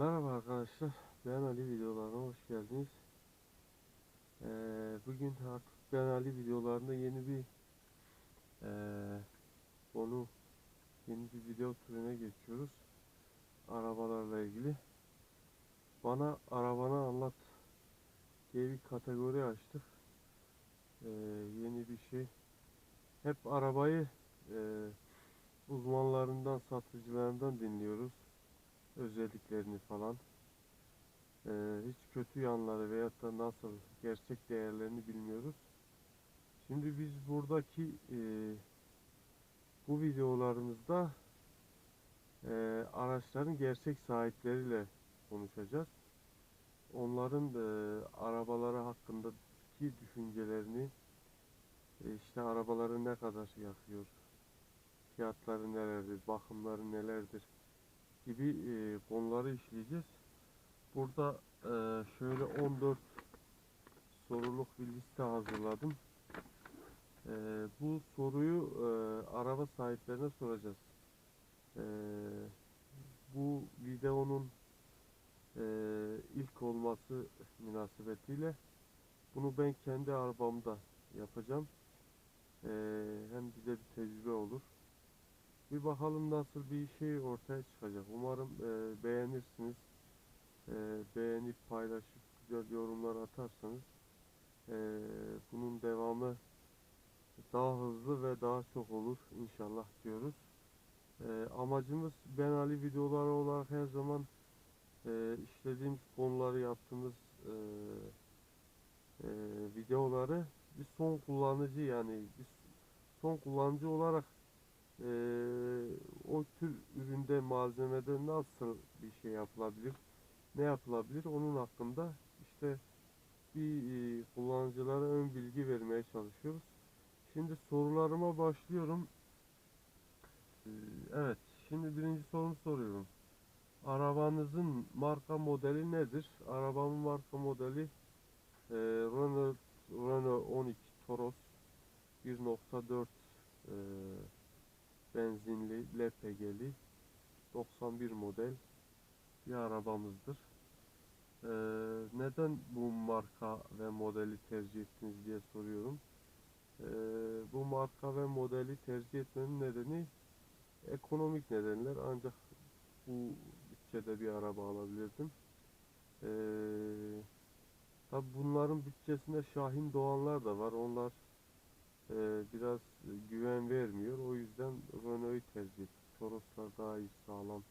Merhaba arkadaşlar, ben Ali videolarına hoş geldiniz. Ee, bugün artık ben Ali videolarında yeni bir ee, konu, yeni bir video türüne geçiyoruz. Arabalarla ilgili. Bana arabanı anlat diye bir kategori açtık. Ee, yeni bir şey. Hep arabayı ee, uzmanlarından, satıcılarından dinliyoruz özelliklerini falan. Ee, hiç kötü yanları veyahut da nasıl gerçek değerlerini bilmiyoruz. Şimdi biz buradaki e, bu videolarımızda e, araçların gerçek sahipleriyle konuşacağız. Onların e, arabaları hakkındaki düşüncelerini, e, işte arabaları ne kadar yakıyor, fiyatları nelerdir, bakımları nelerdir gibi e, konuları işleyeceğiz. Burada e, şöyle 14 soruluk bir liste hazırladım. E, bu soruyu e, araba sahiplerine soracağız. E, bu videonun e, ilk olması münasebetiyle bunu ben kendi arabamda yapacağım. E, hem bize bir tecrübe olur. Bir bakalım nasıl bir şey ortaya çıkacak. Umarım e, beğenirsiniz. E, beğenip paylaşıp güzel yorumlar atarsanız e, bunun devamı daha hızlı ve daha çok olur inşallah diyoruz. E, amacımız Ben Ali videoları olarak her zaman e, işlediğimiz konuları yaptığımız e, e, videoları bir son kullanıcı yani bir son kullanıcı olarak eee, o tür üründe malzemede nasıl bir şey yapılabilir ne yapılabilir onun hakkında işte bir eee, kullanıcılara ön bilgi vermeye çalışıyoruz. Şimdi sorularıma başlıyorum. Eee, evet şimdi birinci sorumu soruyorum. Arabanızın marka modeli nedir? Arabamın marka modeli eee, Renault, Renault 12 Toros 1.4 eee benzinli LPG'li 91 model bir arabamızdır. Ee, neden bu marka ve modeli tercih ettiniz diye soruyorum. Ee, bu marka ve modeli tercih etmenin nedeni ekonomik nedenler ancak bu bütçede bir araba alabilirdim. Ee, tabi bunların bütçesinde Şahin Doğanlar da var. Onlar e, biraz güven vermiyor. O yüzden Renault'u tercih ettik. Toroslar daha iyi sağlam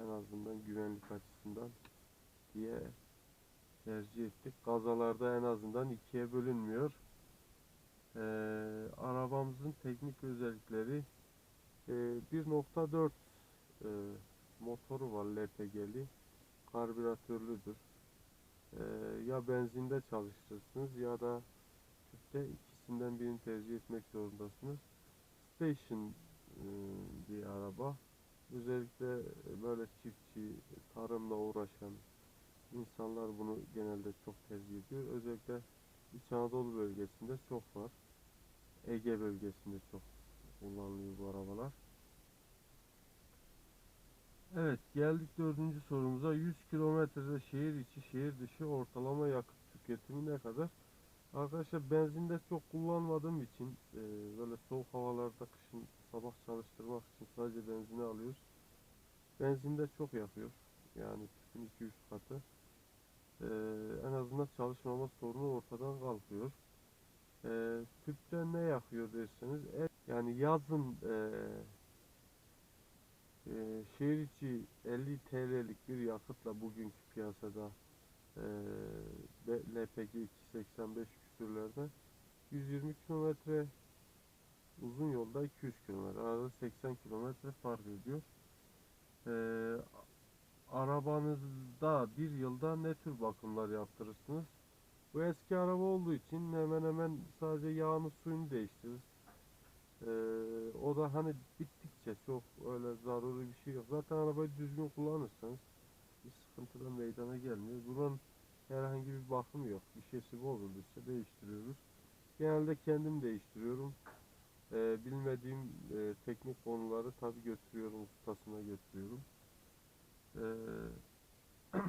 en azından güvenlik açısından diye tercih ettik. Kazalarda en azından ikiye bölünmüyor. E, arabamızın teknik özellikleri e, 1.4 e, motoru var LPG'li. Karbüratörlüdür. E, ya benzinde çalıştırırsınız ya da tüpte ikisinden birini tercih etmek zorundasınız. Station e, bir araba. Özellikle böyle çiftçi, tarımla uğraşan insanlar bunu genelde çok tercih ediyor. Özellikle İç Anadolu bölgesinde çok var. Ege bölgesinde çok kullanılıyor bu arabalar. Evet geldik dördüncü sorumuza. 100 kilometrede şehir içi şehir dışı ortalama yakıt tüketimi ne kadar? Arkadaşlar benzinde çok kullanmadığım için e, böyle soğuk havalarda kışın sabah çalıştırmak için sadece benzini alıyoruz. Benzinde çok yakıyor. Yani tüpün 2-3 katı. E, en azından çalışmama sorunu ortadan kalkıyor. E, tüpte ne yakıyor derseniz e, yani yazın e, e, şehir içi 50 TL'lik bir yakıtla bugünkü piyasada e, LPG 285 küsürlerde 120 kilometre uzun yolda 200 kilometre arada 80 kilometre fark ediyor. Ee, arabanızda bir yılda ne tür bakımlar yaptırırsınız? Bu eski araba olduğu için hemen hemen sadece yağını suyunu değiştiririz. Ee, o da hani bittikçe çok öyle zaruri bir şey yok. Zaten arabayı düzgün kullanırsanız bir sıkıntı da meydana gelmiyor. Bunun Herhangi bir bakım yok. Bir İşesi bozulduysa değiştiriyoruz. Genelde kendim değiştiriyorum. Ee, bilmediğim e, teknik konuları tabi götürüyorum, ustasına götürüyorum. Ee,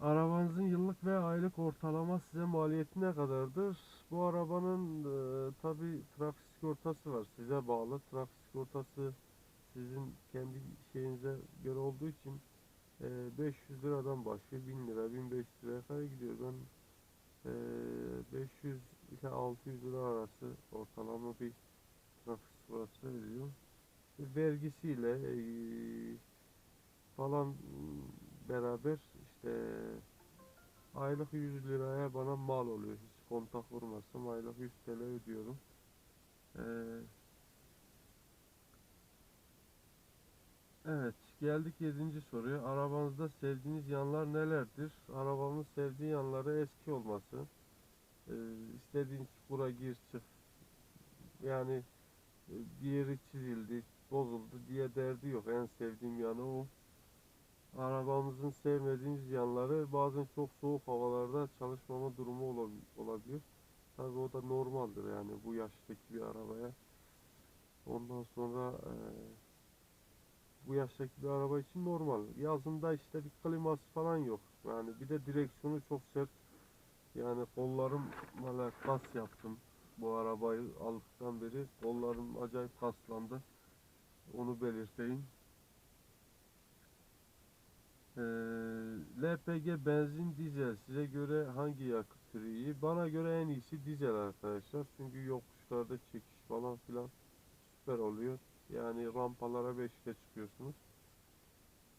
Arabanızın yıllık ve aylık ortalama size maliyeti ne kadardır? Bu arabanın e, tabi trafik sigortası var. Size bağlı. Trafik sigortası sizin kendi şeyinize göre olduğu için e, 500 liradan başlıyor. 1000 lira, 1500 liraya kadar gidiyor. Ben e, 500 ile 600 lira arası ortalama bir trafik sigortası. E, Vergisiyle e, falan m, beraber işte aylık 100 liraya bana mal oluyor. Hiç kontak vurmazsam aylık 100 TL ödüyorum. Ee, evet, geldik 7. soruya. Arabanızda sevdiğiniz yanlar nelerdir? Arabamın sevdiği yanları eski olması. Ee, istediğin çukura gir çık. Yani e, bir yeri çizildi, bozuldu diye derdi yok. En sevdiğim yanı o. Arabamızın sevmediğimiz yanları bazen çok soğuk havalarda çalışmama durumu olabi- olabiliyor. Tabii o da normaldir yani bu yaştaki bir arabaya. Ondan sonra eee, bu yaştaki bir araba için normal. Yazında işte bir kliması falan yok. Yani bir de direksiyonu çok sert. Yani kollarım hala kas yaptım. Bu arabayı aldıktan beri kollarım acayip kaslandı. Onu belirteyim. Ee, LPG benzin dizel size göre hangi yakıt türü iyi? Bana göre en iyisi dizel arkadaşlar. Çünkü yokuşlarda çekiş falan filan süper oluyor. Yani rampalara 5 ile çıkıyorsunuz.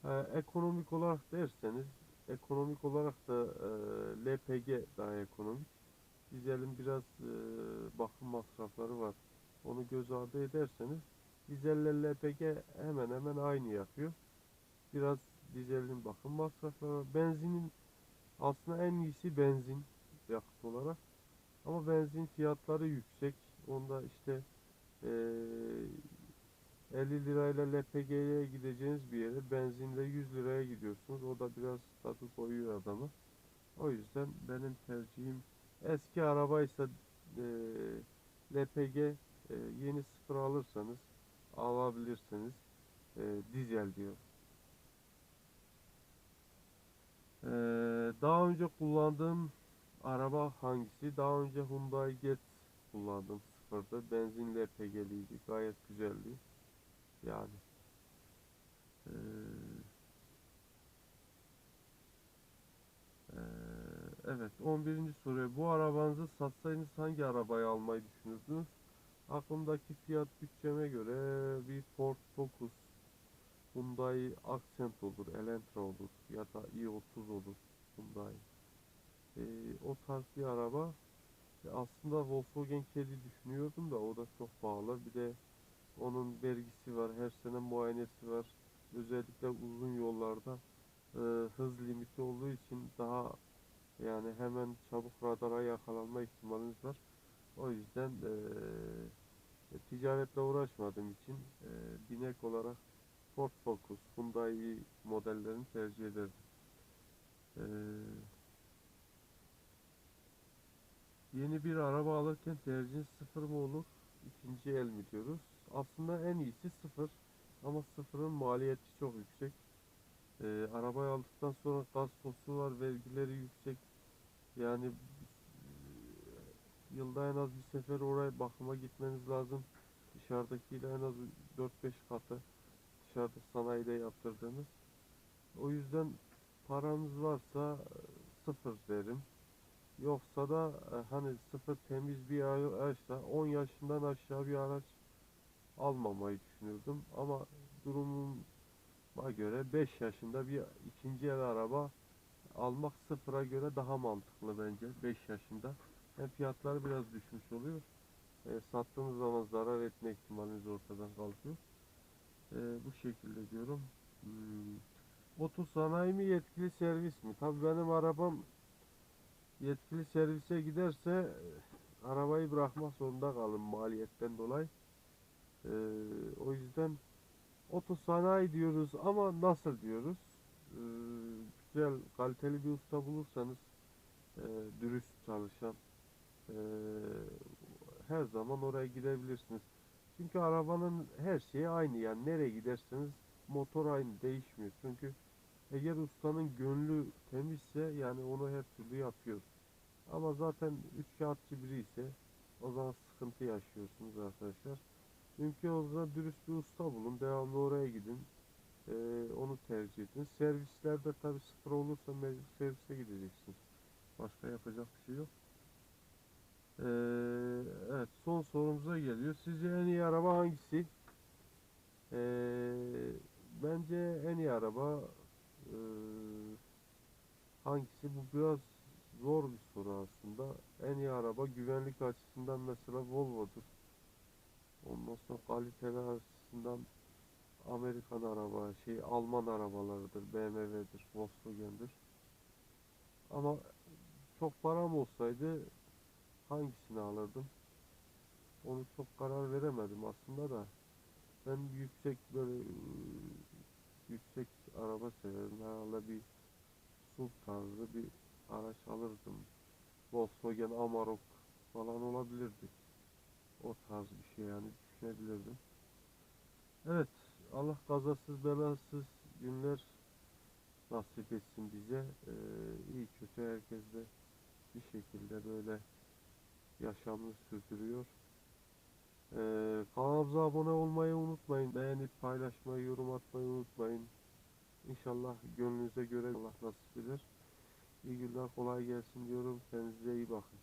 Ha, ekonomik olarak derseniz ekonomik olarak da e, LPG daha ekonomik. Dizelin biraz e, bakım masrafları var. Onu göz ardı ederseniz dizelle LPG hemen hemen aynı yapıyor. Biraz dizelin bakım masrafları var. Benzinin aslında en iyisi benzin yakıt olarak. Ama benzin fiyatları yüksek. Onda işte eee 50 lirayla LPG'ye gideceğiniz bir yere benzinle 100 liraya gidiyorsunuz. O da biraz tadı koyuyor adamı. O yüzden benim tercihim eski arabaysa eee LPG eee, yeni sıfır alırsanız alabilirsiniz. Eee, dizel diyor. Eee, daha önce kullandığım araba hangisi? Daha önce Hyundai Getz kullandım sıfırda. Benzin LPG'liydi. Gayet güzeldi. Yani eee, eee, evet 11. soruya bu arabanızı satsaydınız hangi arabayı almayı düşünürdünüz? Aklımdaki fiyat bütçeme göre bir Ford Focus, Hyundai Accent olur, Elantra olur ya da i30 olur Hyundai. Eee, o tarz bir araba. Aslında Volkswagen Caddy düşünüyordum da o da çok pahalı. Bir de onun vergisi var, her sene muayenesi var. Özellikle uzun yollarda e, hız limiti olduğu için daha yani hemen çabuk radara yakalanma ihtimaliniz var. O yüzden e, e, ticaretle uğraşmadığım için e, binek olarak Ford Focus, Hyundai modellerini tercih ederim. E, yeni bir araba alırken tercih sıfır mı olur, ikinci el mi diyoruz? Aslında en iyisi sıfır ama sıfırın maliyeti çok yüksek. E, arabayı aldıktan sonra kaskosu var, vergileri yüksek. Yani e, yılda en az bir sefer oraya bakıma gitmeniz lazım. Dışarıdakiyle en az 4-5 katı dışarıda sanayide yaptırdığınız. O yüzden paranız varsa e, sıfır derim. Yoksa da e, hani sıfır temiz bir araçsa 10 yaşından aşağı bir araç almamayı düşünürdüm. Ama durumuma göre 5 yaşında bir ikinci el araba almak sıfıra göre daha mantıklı bence 5 yaşında. Hem fiyatları biraz düşmüş oluyor. E, sattığınız zaman zarar etme ihtimaliniz ortadan kalkıyor. E, bu şekilde diyorum. Hmm. Oto sanayi mi yetkili servis mi? Tabii benim arabam yetkili servise giderse e, arabayı bırakmak zorunda kalın maliyetten dolayı. E, o yüzden oto sanayi diyoruz ama nasıl diyoruz? E, güzel, kaliteli bir usta bulursanız e, dürüst çalışan e, her zaman oraya gidebilirsiniz. Çünkü arabanın her şeyi aynı yani nereye giderseniz motor aynı değişmiyor. Çünkü Eğer ustanın gönlü temizse yani onu her türlü yapıyor. Ama zaten üç kağıtçı biri ise o zaman sıkıntı yaşıyorsunuz arkadaşlar. Mümkün olduğunca dürüst bir usta bulun. Devamlı oraya gidin. Ee, onu tercih edin. Servislerde tabi sıfır olursa servise gideceksin. Başka yapacak bir şey yok. Ee, evet son sorumuza geliyor. Sizce en iyi araba hangisi? Ee, bence en iyi araba ee, hangisi? Bu biraz zor bir soru aslında. En iyi araba güvenlik açısından mesela Volvo'dur. Ondan sonra kaliteler açısından Amerikan araba, şey Alman arabalarıdır, BMW'dir, Volkswagen'dir. Ama çok param olsaydı hangisini alırdım? Onu çok karar veremedim aslında da. Ben yüksek böyle yüksek araba severim. Herhalde bir SUV tarzı bir araç alırdım. Volkswagen Amarok falan olabilirdi. O tarz bir şey yani düşünebilirdim. Evet, Allah kazasız belasız günler nasip etsin bize. Ee, iyi kötü herkes de bir şekilde böyle yaşamını sürdürüyor. Ee, kanalımıza abone olmayı unutmayın. Beğenip paylaşmayı, yorum atmayı unutmayın. İnşallah gönlünüze göre Allah nasip eder. İyi günler, kolay gelsin diyorum. Kendinize iyi bakın.